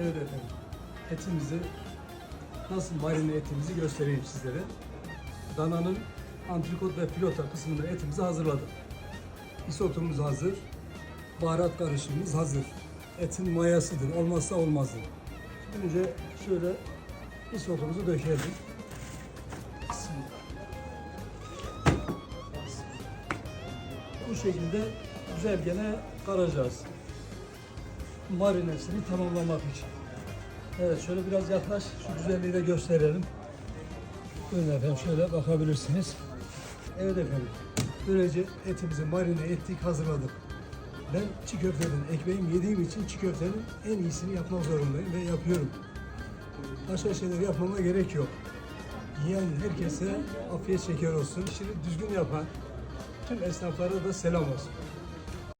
Evet efendim. Etimizi nasıl marine ettiğimizi göstereyim sizlere. Dananın antrikot ve pilota kısmında etimizi hazırladık. Isotumuz hazır. Baharat karışımımız hazır. Etin mayasıdır. Olmazsa olmazı. Önce şöyle isotumuzu dökelim. Bu şekilde güzel gene karacağız. Marinesini tamamlamak için. Evet şöyle biraz yaklaş şu güzelliği de gösterelim. Buyurun efendim şöyle bakabilirsiniz. Evet efendim. Böylece etimizi marine ettik hazırladık. Ben çiğ köfteden ekmeğimi yediğim için çiğ köftenin en iyisini yapmak zorundayım ve yapıyorum. Başka şeyler yapmama gerek yok. Yiyen herkese afiyet şeker olsun. İşini düzgün yapan tüm esnaflara da selam olsun.